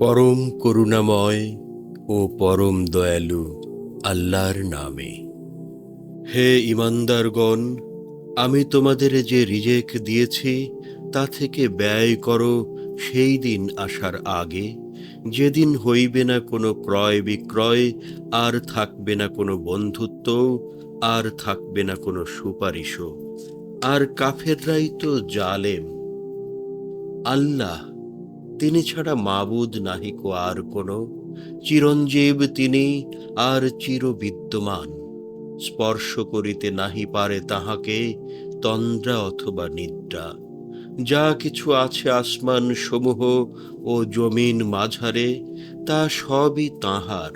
পরম করুণাময় ও পরম দয়ালু আল্লাহর নামে। হে ইমানদারগণ, আমি তোমাদের যে রিজেক দিয়েছি, তা থেকে ব্যয় করো সেই দিন আসার আগে। যেদিন হইবে না কোনো ক্রয় বিক্রয়, আর থাকবে না কোনো বন্ধুত্ব, আর থাকবে না কোনো সুপারিশও। আর কাফেররাই তো জালেম। আল্লাহ তিনি ছাড়া মাবুদ নাহিকো আর কোনো। চিরঞ্জীব তিনি আর চির বিদ্যমান স্পর্শ করিতে নাহি পারে তাহাকে তন্দ্রা অথবা নিদ্রা। যা কিছু আছে আসমান সমূহ ও জমিন মাঝারে, তা সবই তাহার।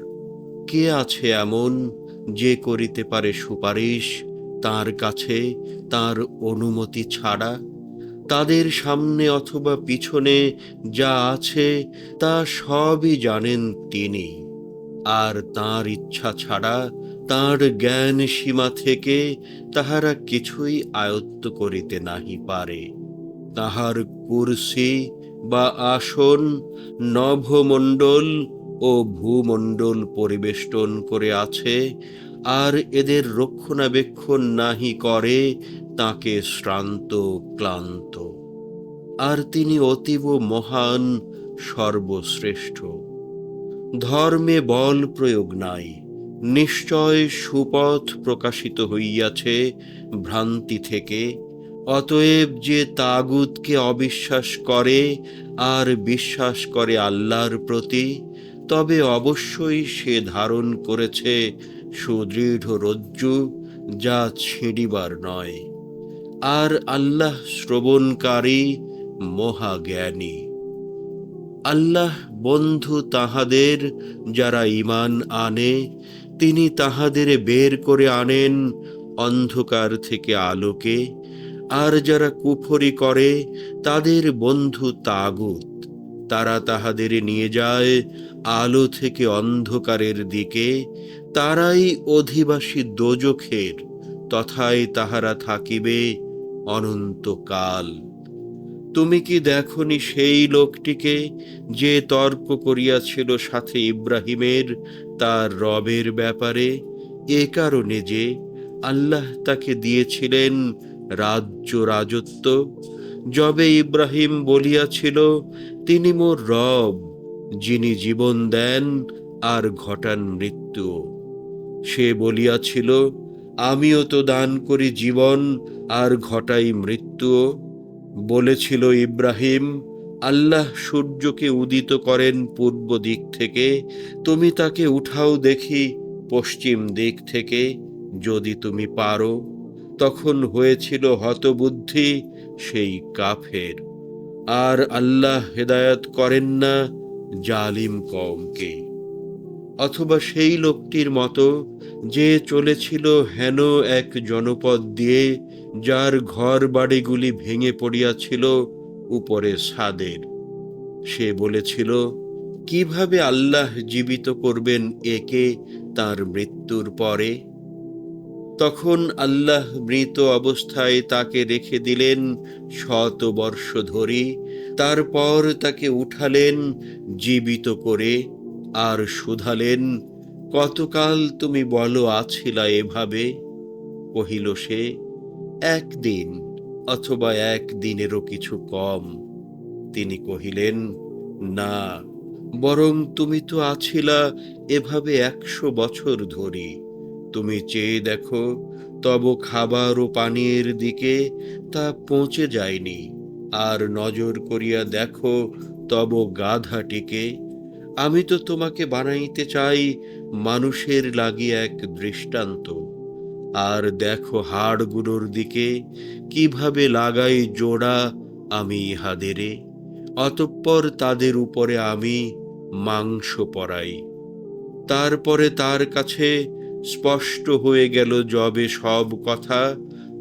কে আছে এমন যে করিতে পারে সুপারিশ, তার কাছে তার অনুমতি ছাড়া? তাদের সামনে অথবা পিছনে যা আছে তা সবই জানেন তিনি। আর তার ইচ্ছা ছাড়া তার জ্ঞান সীমা থেকে তাহারা কিছুই আয়ত্ত করিতে নাহি পারে। তাহার কুরসি বা আসন নভমণ্ডল ও ভূমণ্ডল পরিবেষ্টন করে আছে আর এদের রক্ষণাবেক্ষণ নাহি করে, তাকে শ্রান্ত ক্লান্ত। আর তিনি অতীব মহান, সর্বশ্রেষ্ঠ। ধর্মে বল প্রয়োগ নাই, নিশ্চয় সুপথ প্রকাশিত হইয়াছে ভ্রান্তি থেকে, অতএব যে তাগুতকে অবিশ্বাস করে আর বিশ্বাস করে আল্লাহর প্রতি, তবে অবশ্যই সে ধারণ করেছে সুদৃঢ় রজ্জু যা ছিঁড়িবার নয়। আর আল্লাহ শ্রবণকারী মহাজ্ঞানী। আল্লাহ বন্ধু তাহাদের যারা ইমান আনে, তিনি তাহাদের বের করে আনেন অন্ধকার থেকে আলোকে। আর যারা কুফরি করে, তাদের বন্ধু তাগুত। তারা তাহাদের নিয়ে যায় আলো থেকে অন্ধকারের দিকে। তারাই অধিবাসী দোজখের, তথায় তাহারা থাকিবে অনন্তকাল। তুমি কি দেখনি সেই লোকটিকে যে তর্ক করিয়াছিল সাথে ইব্রাহিমের, তার রবের ব্যাপারে? এ কারণে যে আল্লাহ তাকে দিয়েছিলেন রাজ্য রাজত্ব। যবে ইব্রাহিম বলিয়াছিল, তিনি মোর রব, যিনি জীবন দেন আর ঘটান মৃত্যু। সে বলিয়াছিল, আমিও তো দান করি জীবন আর ঘটাই মৃত্যুও বলেছিল ইব্রাহিম, আল্লাহ সূর্যকে উদিত করেন পূর্ব দিক থেকে, তুমি তাকে উঠাও দেখি পশ্চিম দিক থেকে, যদি তুমি পারো। তখন হয়েছিল হতবুদ্ধি সেই কাফের। আর আল্লাহ হেদায়াত করেন না জালিম কমকে অথবা সেই লোকটির মতো যে চলেছিল হেন এক জনপদ দিয়ে, যার ঘর বাড়িগুলি ভেঙে পড়িয়াছিল উপরে ছাদের। সে বলেছিল, কীভাবে আল্লাহ জীবিত করবেন একে তার মৃত্যুর পরে? তখন আল্লাহ মৃত অবস্থায় তাকে রেখে দিলেন শত বর্ষ ধরি, তারপর তাকে উঠালেন জীবিত করে আর শুধালেন, কতকাল তুমি বলো আছিলা এভাবে? কহিল সে, একদিন অথবা একদিনেরও কিছু কম। তিনি কহিলেন, না, বরং তুমি তো আছিলা এভাবে একশো বছর ধরি। তুমি চেয়ে দেখো, তব খাবার ও পানীয়ের দিকে তা পৌঁছে যায়নি। আর নজর করিয়া দেখো, তব গাধাটিকে আমি তো তোমাকে বানাইতে চাই মানুষের লাগিয়ে এক দৃষ্টান্ত। আর দেখো হাড়গুলোর দিকে কীভাবে লাগাই জোড়া আমি ইহাদেরে, অতঃপর তাদের উপরে আমি মাংস পরাই। তারপরে তার কাছে স্পষ্ট হয়ে গেল যবে সব কথা,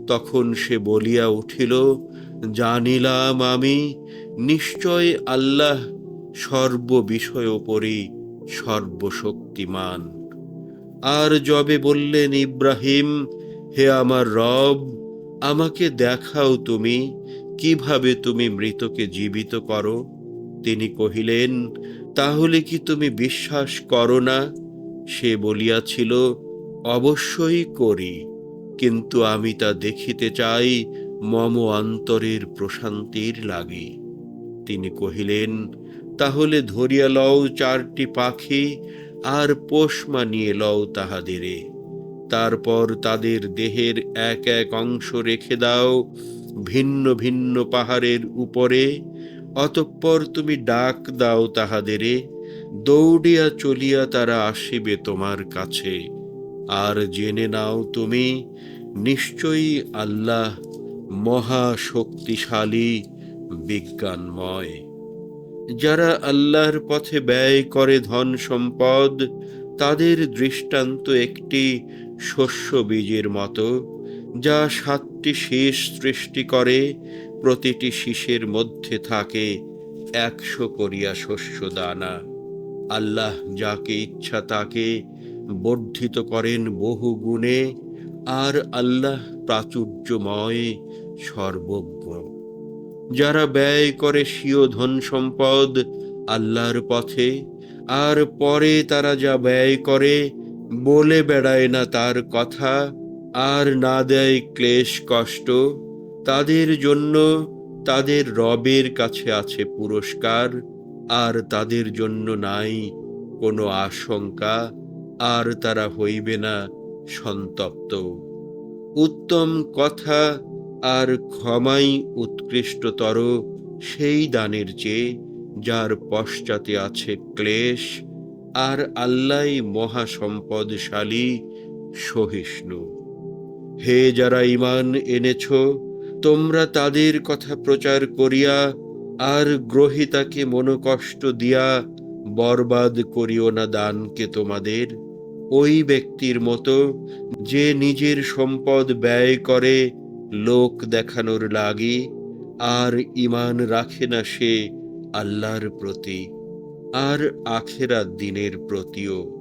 তখন সে বলিয়া উঠিল, জানিলাম আমি, নিশ্চয় আল্লাহ সর্ববিষয় ওপরই সর্বশক্তিমান। আর যবে বললেন ইব্রাহিম, হে আমার রব, আমাকে দেখাও তুমি, কীভাবে তুমি মৃতকে জীবিত করো? তিনি কহিলেন, তাহলে কি তুমি বিশ্বাস করো না? সে বলিয়াছিল, অবশ্যই করি, কিন্তু আমি তা দেখিতে চাই মম অন্তরের প্রশান্তির লাগে। তিনি কহিলেন তাহলে ধরিয়া লও চারটি পাখি আর পোষ মানিয়ে লও তাহাদেরে। তারপর তাদের দেহের এক এক অংশ রেখে দাও ভিন্ন ভিন্ন পাহাড়ের উপরে, অতঃপর তুমি ডাক দাও তাহাদেরে, দৌড়িয়া চলিয়া তারা আসিবে তোমার কাছে। আর জেনে নাও তুমি, নিশ্চয়ই আল্লাহ মহাশক্তিশালী, বিজ্ঞানময়। যারা আল্লাহর পথে ব্যয় করে ধন সম্পদ, তাদের দৃষ্টান্ত একটি শস্য বীজের মতো, যা সাতটি শীষ সৃষ্টি করে, প্রতিটি শীষের মধ্যে থাকে একশো করিয়া শস্য দানা। আল্লাহ যাকে ইচ্ছা তাকে বর্ধিত করেন বহু গুণে, আর আল্লাহ প্রাচুর্যময় সর্বজ্ঞ। যারা ব্যয় করে স্বীয় ধন সম্পদ আল্লাহর পথে, আর পরে তারা যা ব্যয় করে বলে বেড়ায় না তার কথা, আর না দেয় ক্লেশ কষ্ট, তাদের জন্য তাদের রবের কাছে আছে পুরস্কার, আর তাদের জন্য নাই কোনো আশঙ্কা, আর তারা হইবে না সন্তপ্ত। উত্তম কথা আর ক্ষমাই উৎকৃষ্টতর সেই দানের চেয়ে, যার পশ্চাতে আছে ক্লেশ, আর আল্লাহ মহাসম্পদশালী সহিষ্ণু। হে যারা ইমান এনেছ, তোমরা তাদের কথা প্রচার করিয়া, আর গ্রহিতাকে মনোকষ্ট দিয়া বরবাদ করিও না দানকে তোমাদের। ওই ব্যক্তির মতো যে নিজের সম্পদ ব্যয় করে লোক দেখানোর লাগি, আর ইমান রাখে না সে আল্লাহর প্রতি, আর আখেরা দিনের প্রতিও।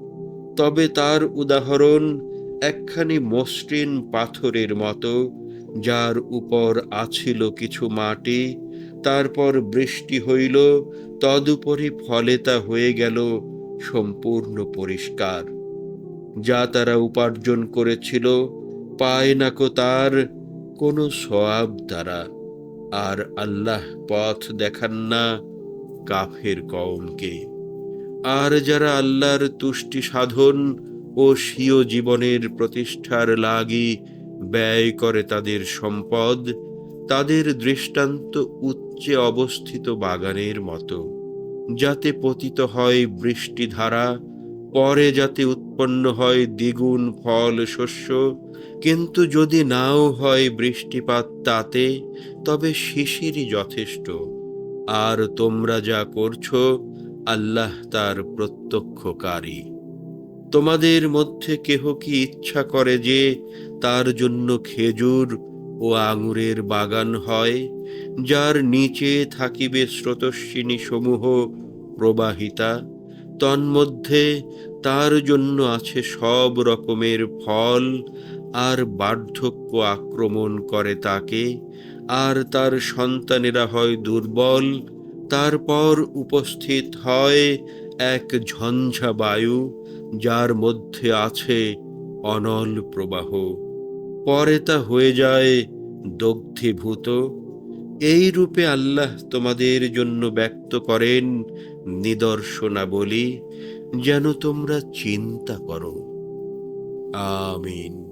তবে তার উদাহরণ একখানি মসৃণ পাথরের মতো, যার উপর আছিল কিছু মাটি, তারপর বৃষ্টি হইল, তদুপরি ফলে তা হয়ে গেল সম্পূর্ণ পরিষ্কার। যা তারা উপার্জন করেছিল, পায় না কো তার কোনো সওয়াব দ্বারা আর আল্লাহ পথ দেখান না কাফের কওমকে। আর যারা আল্লাহর তুষ্টি সাধন ও স্বীয় জীবনের প্রতিষ্ঠার লাগি ব্যয় করে তাদের সম্পদ, তাদের দৃষ্টান্ত উচ্চে অবস্থিত বাগানের মতো, যাতে পতিত হয় বৃষ্টিধারা, পরে যাতে উৎপন্ন হয় দ্বিগুণ ফল শস্য কিন্তু যদি নাও হয় বৃষ্টিপাত তাতে, তবে শিশিরই যথেষ্ট। আর তোমরা যা করছ, আল্লাহ তার প্রত্যক্ষকারী। তোমাদের মধ্যে কেহ কি ইচ্ছা করে যে তার জন্য খেজুর ও আঙুরের বাগান হয়, যার নিচে থাকিবে স্রোতস্বিনী সমূহ প্রবাহিতা, তন্মধ্যে তার জন্য আছে সব রকমের ফল আর বার্ধক্য আক্রমণ করে তাকে, আর তার সন্তানেরা হয় দুর্বল, তারপর উপস্থিত হয় এক ঝঞ্ঝা বায়ু, যার মধ্যে আছে অনল প্রবাহ। পরে তা হয়ে যায় দগ্ধীভূত। এই রূপে আল্লাহ তোমাদের জন্য ব্যক্ত করেন নিদর্শনাবলী, যেন তোমরা চিন্তা করো। আমিন।